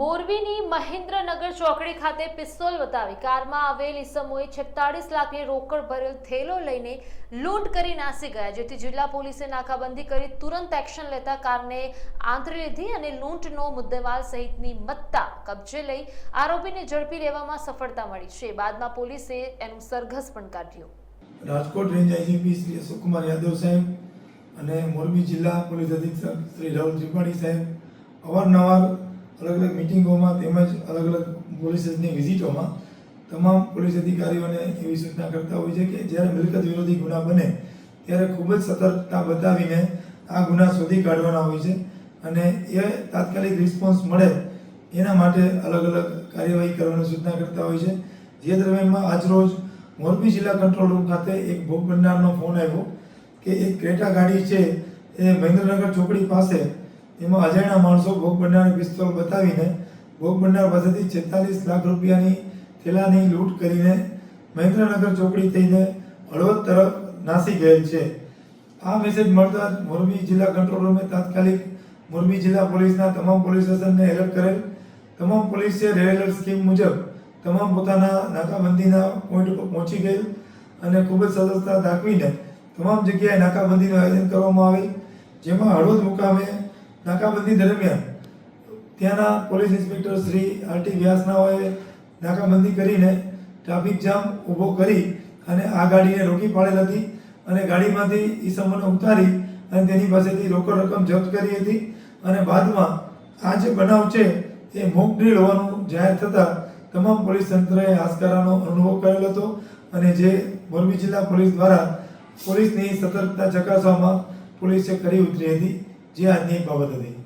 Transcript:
મોરબીની મહેન્દ્રનગર ચોકડી ખાતે પિસ્તોલ બતાવી કારમાં આવેલ ઈસમોએ છેતાળીસ લાખની રોકડ ભરેલ થેલો લઈને લૂંટ કરી નાસી ગયા, જેથી જિલ્લા પોલીસે નાકાબંધી કરી તુરંત એક્શન લેતા કારને આંતરી લીધી અને લૂંટનો મુદ્દેમાલ સહિતની મત્તા કબજે લઈ આરોપીને ઝડપી લેવામાં સફળતા મળી છે. બાદમાં પોલીસે એનું સરઘસ પણ કાઢ્યું. રાજકોટ રેન્જ આઈજીપી શ્રી સુકુમાર યાદવ સાહેબ અને મોરબી જિલ્લા પોલીસ અધિક્ષક શ્રી રાહુલ ત્રિપાઠી સાહેબ અવારનવાર અલગ અલગ મિટિંગોમાં તેમજ અલગ અલગ પોલીસની વિઝિટોમાં તમામ પોલીસ અધિકારીઓને એવી સૂચના કરતા હોય છે કે જ્યારે મિલકત વિરોધી ગુના બને, ત્યારે ખૂબ જ સતર્કતા બતાવીને આ ગુના શોધી કાઢવાના હોય છે અને એ તાત્કાલિક રિસ્પોન્સ મળે એના માટે અલગ અલગ કાર્યવાહી કરવાની સૂચના કરતા હોય છે. જે દરમિયાનમાં આજરોજ મોરબી જિલ્લા કંટ્રોલ રૂમ ખાતે એક ભોગ બનનારનો ફોન આવ્યો કે એક ક્રેટા ગાડી છે એ મહેન્દ્રનગર ચોકડી પાસે એમાં અજાણ્યા માણસો ભોગ બનનારને પિસ્તોલ બતાવીને ભોગ બનનાર પાસેથી છેતાલીસ લાખ રૂપિયાની થેલાની લૂંટ કરીને મહેન્દ્રનગર ચોકડી થઈને હળવદ તરફ નાસી ગયેલ છે. આ મેસેજ મળતા મોરબી જિલ્લા કંટ્રોલ રૂમે તાત્કાલિક મોરબી જિલ્લા પોલીસના તમામ પોલીસ સ્ટેશનને એલર્ટ કરેલ. તમામ પોલીસે રેડ સ્કીમ મુજબ તમામ પોતાના નાકાબંધીના પોઈન્ટ ઉપર પહોંચી ગયેલ અને ખૂબ જ સતર્કતા દાખવીને તમામ જગ્યાએ નાકાબંધીનું આયોજન કરવામાં આવેલ, જેમાં હળવદ મુકામે નાકાબંધી દરમિયાન ત્યાંના પોલીસ ઇન્સ્પેક્ટર શ્રી આરટી વ્યાસનાઓએ નાકાબંધી કરીને ટ્રાફિક જામ ઊભો કરી અને આ ગાડીને રોકી પાડેલ હતી અને ગાડીમાંથી ઈસમોને ઉતારી અને તેની પાસેથી રોકડ રકમ જપ્ત કરી હતી અને બાદમાં આ જે બનાવ છે એ મોક ડ્રીલ હોવાનું જાહેર થતાં તમામ પોલીસ તંત્રએ હાશકારાનો અનુભવ કરેલો હતો અને જે મોરબી જિલ્લા પોલીસ દ્વારા પોલીસની સતર્કતા ચકાસવામાં પોલીસે કરી ઉતરી હતી. જે આજની બાબત હતી